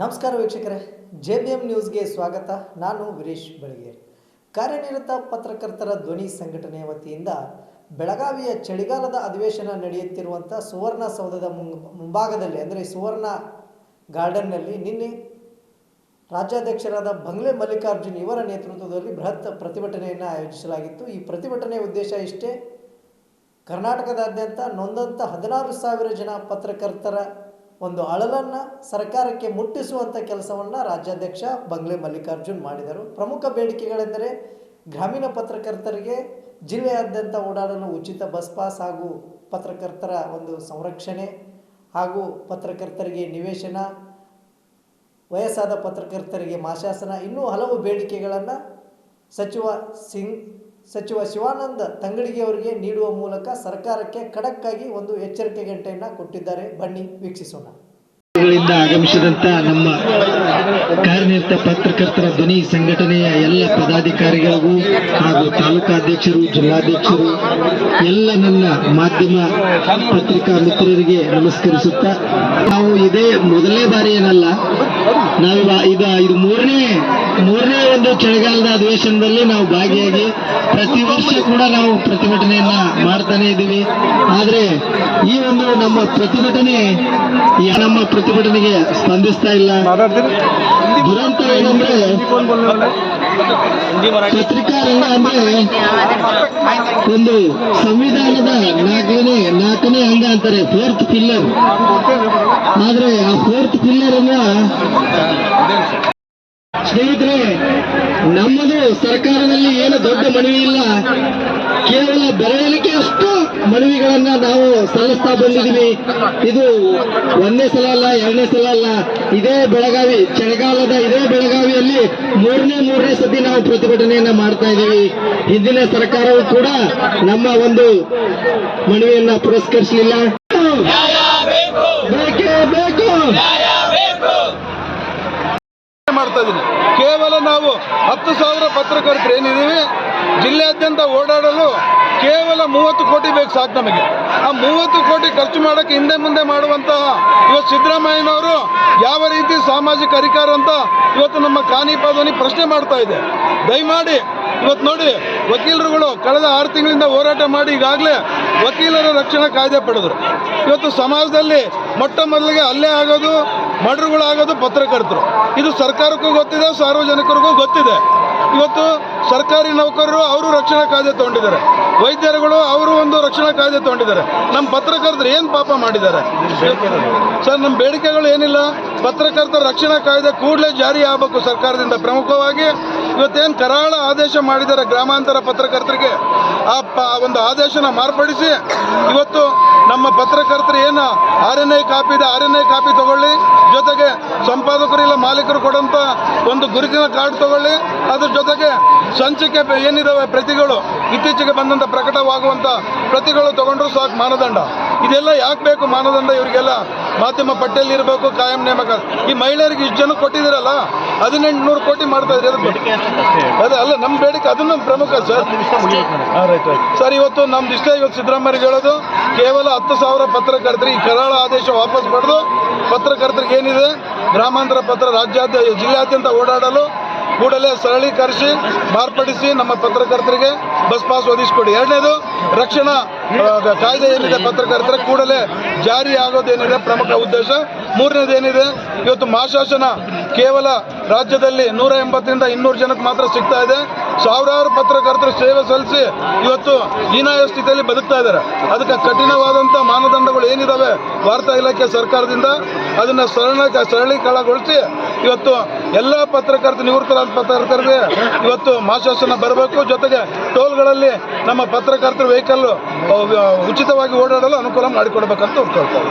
ನಮಸ್ಕಾರ ವೀಕ್ಷಕರೇ, J B M ನ್ಯೂಸ್ಗೆ ಸ್ವಾಗತ. ನಾನು ವೀರೇಶ್ ಬೆಳಗೇರಿ. ಕಾರ್ಯನಿರತ ಪತ್ರಕರ್ತರ ಧ್ವನಿ ಸಂಘಟನೆಯ ವತಿಯಿಂದ ಬೆಳಗಾವಿಯ ಚಳಿಗಾಲದ ಅಧಿವೇಶನ ನಡೆಯುತ್ತಿರುವಂಥ ಸುವರ್ಣ ಸೌಧದ ಮುಂಭಾಗದಲ್ಲಿ, ಅಂದರೆ ಸುವರ್ಣ ಗಾರ್ಡನ್ನಲ್ಲಿ ನಿನ್ನೆ ರಾಜ್ಯಾಧ್ಯಕ್ಷರಾದ ಬಂಗ್ಲೆ ಮಲ್ಲಿಕಾರ್ಜುನ್ ಇವರ ನೇತೃತ್ವದಲ್ಲಿ ಬೃಹತ್ ಪ್ರತಿಭಟನೆಯನ್ನು ಆಯೋಜಿಸಲಾಗಿತ್ತು. ಈ ಪ್ರತಿಭಟನೆಯ ಉದ್ದೇಶ ಇಷ್ಟೇ, ಕರ್ನಾಟಕದಾದ್ಯಂತ ನೊಂದಂಥ ಹದಿನಾರು ಸಾವಿರ ಜನ ಪತ್ರಕರ್ತರ ಒಂದು ಅಳಲನ್ನು ಸರ್ಕಾರಕ್ಕೆ ಮುಟ್ಟಿಸುವಂಥ ಕೆಲಸವನ್ನು ರಾಜ್ಯಾಧ್ಯಕ್ಷ ಬಂಗ್ಲೆ ಮಲ್ಲಿಕಾರ್ಜುನ್ ಮಾಡಿದರು. ಪ್ರಮುಖ ಬೇಡಿಕೆಗಳೆಂದರೆ ಗ್ರಾಮೀಣ ಪತ್ರಕರ್ತರಿಗೆ ಜಿಲ್ಲೆಯಾದ್ಯಂತ ಓಡಾಡಲು ಉಚಿತ ಬಸ್ ಪಾಸ್ ಹಾಗೂ ಪತ್ರಕರ್ತರ ಒಂದು ಸಂರಕ್ಷಣೆ ಹಾಗೂ ಪತ್ರಕರ್ತರಿಗೆ ನಿವೇಶನ, ವಯಸ್ಸಾದ ಪತ್ರಕರ್ತರಿಗೆ ಮಾಶಾಸನ ಇನ್ನೂ ಹಲವು ಬೇಡಿಕೆಗಳನ್ನು ಸಚಿವ ಸಿಂಗ್ ಸಚಿವ ಶಿವಾನಂದ ತಂಗಡಿಗೆ ಅವರಿಗೆ ನೀಡುವ ಮೂಲಕ ಸರ್ಕಾರಕ್ಕೆ ಖಡಕ್ಕಾಗಿ ಒಂದು ಎಚ್ಚರಿಕೆ ಗಂಟೆಯನ್ನು ಕೊಟ್ಟಿದ್ದಾರೆ. ಬನ್ನಿ ವೀಕ್ಷಿಸೋಣ. ಗಳಿಂದ ಆಗಮಿಸಿದಂತ ನಮ್ಮ ಕಾರ್ಯನಿರತ ಪತ್ರಕರ್ತರ ಧ್ವನಿ ಸಂಘಟನೆಯ ಎಲ್ಲ ಪದಾಧಿಕಾರಿಗಳಿಗೂ ಹಾಗೂ ತಾಲೂಕಾಧ್ಯಕ್ಷರು, ಜಿಲ್ಲಾಧ್ಯಕ್ಷರು, ಎಲ್ಲ ನನ್ನ ಮಾಧ್ಯಮ ಪತ್ರಿಕಾ ಮಿತ್ರರಿಗೆ ನಮಸ್ಕರಿಸುತ್ತಾ, ನಾವು ಇದೇ ಮೊದಲನೇ ಬಾರಿ ಏನಲ್ಲ ನಾವು ಈಗ ಇದು ಮೂರನೇ ಮೂರನೇ ಒಂದು ಚಳಿಗಾಲದ ಅಧಿವೇಶನದಲ್ಲಿ ನಾವು ಭಾಗಿಯಾಗಿ ಪ್ರತಿ ವರ್ಷ ಕೂಡ ನಾವು ಪ್ರತಿಭಟನೆಯನ್ನ ಮಾಡ್ತಾನೆ ಇದ್ದೀವಿ. ಆದ್ರೆ ಈ ಒಂದು ನಮ್ಮ ಪ್ರತಿಭಟನೆ ನಮ್ಮ ನಮ್ಮ ಪ್ರತಿಭಟನೆಗೆ ಸ್ಪಂದಿಸ್ತಾ ಇಲ್ಲ. ದುರಂತ ಏನಂದ್ರೆ ಪತ್ರಿಕಾ ರಂಗ ಅಂದ್ರೆ ಒಂದು ಸಂವಿಧಾನದ ನಾಲ್ಕನೇ ನಾಲ್ಕನೇ ಅಂಗ ಅಂತಾರೆ ಫೋರ್ತ್ ಪಿಲ್ಲರ್ ಆದ್ರೆ ಆ ಫೋರ್ತ್ ಪಿಲ್ಲರ್ ಅನ್ನ ಸ್ನೇಹಿತರೆ ನಮ್ಮದು ಸರ್ಕಾರದಲ್ಲಿ ಏನು ದೊಡ್ಡ ಮನವಿ ಇಲ್ಲ. ಕೇವಲ ಬೆರಳಿಕೆ ಅಷ್ಟು ಮನವಿಗಳನ್ನ ನಾವು ಸಲ್ಲಿಸ್ತಾ ಬಂದಿದ್ದೀವಿ. ಇದು ಒಂದೇ ಸಲ ಅಲ್ಲ, ಎರಡನೇ ಸಲ ಅಲ್ಲ. ಇದೇ ಬೆಳಗಾವಿ, ಚಳಿಗಾಲದ ಇದೇ ಬೆಳಗಾವಿಯಲ್ಲಿ ಮೂರನೇ ಮೂರನೇ ಸತಿ ನಾವು ಪ್ರತಿಭಟನೆಯನ್ನ ಮಾಡ್ತಾ ಇದ್ದೀವಿ. ಹಿಂದಿನ ಸರ್ಕಾರವು ಕೂಡ ನಮ್ಮ ಒಂದು ಮನವಿಯನ್ನ ಪುರಸ್ಕರಿಸಲಿಲ್ಲ ಬೇಕೇ ಬೇಕು ಮಾಡ್ತಾ ಇದ್ದೀನಿ ಕೇವಲ ನಾವು ಹತ್ತು ಸಾವಿರ ಪತ್ರಕರ್ತರು ಏನಿದ್ದೀವಿ ಜಿಲ್ಲೆಯಾದ್ಯಂತ ಓಡಾಡಲು ಕೇವಲ ಮೂವತ್ತು ಕೋಟಿ ಬೇಕು ಸಾಕು ನಮಗೆ. ಆ ಮೂವತ್ತು ಕೋಟಿ ಖರ್ಚು ಮಾಡೋಕ್ಕೆ ಹಿಂದೆ ಮುಂದೆ ಮಾಡುವಂತಹ ಇವತ್ತು ಸಿದ್ದರಾಮಯ್ಯನವರು ಯಾವ ರೀತಿ ಸಾಮಾಜಿಕ ಅಧಿಕಾರ ಅಂತ ಇವತ್ತು ನಮ್ಮ ಕಾನಿಪಾದನಿ ಪ್ರಶ್ನೆ ಮಾಡ್ತಾ ಇದೆ. ದಯಮಾಡಿ ಇವತ್ತು ನೋಡಿ, ವಕೀಲರುಗಳು ಕಳೆದ ಆರು ತಿಂಗಳಿಂದ ಹೋರಾಟ ಮಾಡಿ ಈಗಾಗಲೇ ವಕೀಲರ ರಕ್ಷಣಾ ಕಾಯ್ದೆ ಪಡೆದರು. ಇವತ್ತು ಸಮಾಜದಲ್ಲಿ ಮೊಟ್ಟ ಮೊದಲಿಗೆ ಅಲ್ಲೇ ಆಗೋದು ಮರ್ಡರ್ಗಳಾಗೋದು ಪತ್ರಕರ್ತರು. ಇದು ಸರ್ಕಾರಕ್ಕೂ ಗೊತ್ತಿದೆ, ಸಾರ್ವಜನಿಕರಿಗೂ ಗೊತ್ತಿದೆ. ಇವತ್ತು ಸರ್ಕಾರಿ ನೌಕರರು ಅವರು ರಕ್ಷಣಾ ಕಾಯ್ದೆ ತಗೊಂಡಿದ್ದಾರೆ. ವೈದ್ಯರುಗಳು ಅವರು ಒಂದು ರಕ್ಷಣಾ ಕಾಯ್ದೆ ತಗೊಂಡಿದ್ದಾರೆ. ನಮ್ಮ ಪತ್ರಕರ್ತರು ಏನು ಪಾಪ ಮಾಡಿದ್ದಾರೆ? ಸರ್ ನಮ್ಮ ಬೇಡಿಕೆಗಳು ಏನಿಲ್ಲ. ಪತ್ರಕರ್ತರ ರಕ್ಷಣಾ ಕಾಯ್ದೆ ಕೂಡಲೇ ಜಾರಿ ಆಗಬೇಕು ಸರ್ಕಾರದಿಂದ ಪ್ರಮುಖವಾಗಿ. ಇವತ್ತೇನು ಕರಾಳ ಆದೇಶ ಮಾಡಿದ್ದಾರೆ ಗ್ರಾಮಾಂತರ ಪತ್ರಕರ್ತರಿಗೆ? ಆ ಪ ಒಂದು ಆದೇಶನ ಮಾರ್ಪಡಿಸಿ ಇವತ್ತು ನಮ್ಮ ಪತ್ರಕರ್ತರು ಏನು R N I copy R N I I copy ತಗೊಳ್ಳಿ, ಜೊತೆಗೆ ಸಂಪಾದಕರು ಇಲ್ಲ ಮಾಲೀಕರು ಕೊಡೋಂಥ ಒಂದು ಗುರುತಿನ ಕಾರ್ಡ್ ತಗೊಳ್ಳಿ, ಅದ್ರ ಜೊತೆಗೆ ಸಂಚಿಕೆ ಏನಿದಾವೆ ಪ್ರತಿಗಳು, ಇತ್ತೀಚೆಗೆ ಬಂದಂಥ ಪ್ರಕಟವಾಗುವಂಥ ಪ್ರತಿಗಳು ತಗೊಂಡ್ರು ಸಾಕು ಮಾನದಂಡ. ಇದೆಲ್ಲ ಯಾಕೆ ಬೇಕು ಮಾನದಂಡ? ಇವರಿಗೆಲ್ಲ ಮಾಧ್ಯಮ ಪಟ್ಟಿಯಲ್ಲಿ ಇರಬೇಕು ಕಾಯಂ ನೇಮಕ. ಈ ಮಹಿಳೆಯರಿಗೆ ಇಷ್ಟು ಜನ ಕೊಟ್ಟಿದ್ದೀರಲ್ಲ? ಹದಿನೆಂಟು ನೂರು ಕೋಟಿ ಮಾಡ್ತಾ ಇದ್ರೆ ಅದೇ ಅಲ್ಲ ನಮ್ಮ ಬೇಡಿಕೆ ಅದನ್ನು ಪ್ರಮುಖ ಸರ್. ಸರ್ ಇವತ್ತು ನಮ್ದು ಇಷ್ಟ ಇವತ್ತು ಸಿದ್ದರಾಮಯ್ಯ ಹೇಳೋದು ಕೇವಲ ಹತ್ತು ಸಾವಿರ ಪತ್ರಕರ್ತರು ಈ ಕರಾಳ ಆದೇಶ ವಾಪಸ್ ಪಡೆದು ಪತ್ರಕರ್ತರಿಗೆ ಏನಿದೆ? ಗ್ರಾಮಾಂತರ ಪತ್ರ ರಾಜ್ಯಾದ್ಯ ಜಿಲ್ಲಾದ್ಯಂತ ಓಡಾಡಲು ಕೂಡಲೇ ಸರಳೀಕರಿಸಿ ಮಾರ್ಪಡಿಸಿ ನಮ್ಮ ಪತ್ರಕರ್ತರಿಗೆ ಬಸ್ ಪಾಸ್ ಒದಗಿಸಿಕೊಡಿ. ಎರಡನೇದು ರಕ್ಷಣಾ ಕಾಯ್ದೆ ಏನಿದೆ ಪತ್ರಕರ್ತರ ಕೂಡಲೇ ಜಾರಿ ಆಗೋದೇನಿದೆ ಪ್ರಮುಖ ಉದ್ದೇಶ. ಮೂರನೇದು ಏನಿದೆ? ಇವತ್ತು ಮಾಶಾಸನ ಕೇವಲ ರಾಜ್ಯದಲ್ಲಿ ನೂರ ಎಂಬತ್ತರಿಂದ ಇನ್ನೂರು ಜನಕ್ಕೆ ಮಾತ್ರ ಸಿಗ್ತಾ ಇದೆ ಸಾವಿರಾರು ಪತ್ರಕರ್ತರು ಸೇವೆ ಸಲ್ಲಿಸಿ ಇವತ್ತು ಹೀನಾಯ ಸ್ಥಿತಿಯಲ್ಲಿ ಬದುಕ್ತಾ ಇದ್ದಾರೆ ಅದಕ್ಕೆ ಕಠಿಣವಾದಂಥ ಮಾನದಂಡಗಳು ಏನಿದಾವೆ ವಾರ್ತಾ ಇಲಾಖೆ ಸರ್ಕಾರದಿಂದ ಅದನ್ನು ಸರಳ ಸರಳೀಕರಣಗೊಳಿಸಿ ಇವತ್ತು ಎಲ್ಲ ಪತ್ರಕರ್ತ ನಿವೃತ್ತರಾದ ಪತ್ರಕರ್ತರಿಗೆ ಇವತ್ತು ಮಾಶಾಸನ ಬರಬೇಕು ಜೊತೆಗೆ ಟೋಲ್ಗಳಲ್ಲಿ ನಮ್ಮ ಪತ್ರಕರ್ತರ ವೆಹಿಕಲ್ ಉಚಿತವಾಗಿ ಓಡಾಡಲು ಅನುಕೂಲ ಮಾಡಿಕೊಡ್ಬೇಕಂತ ಕೇಳ್ತಾರೆ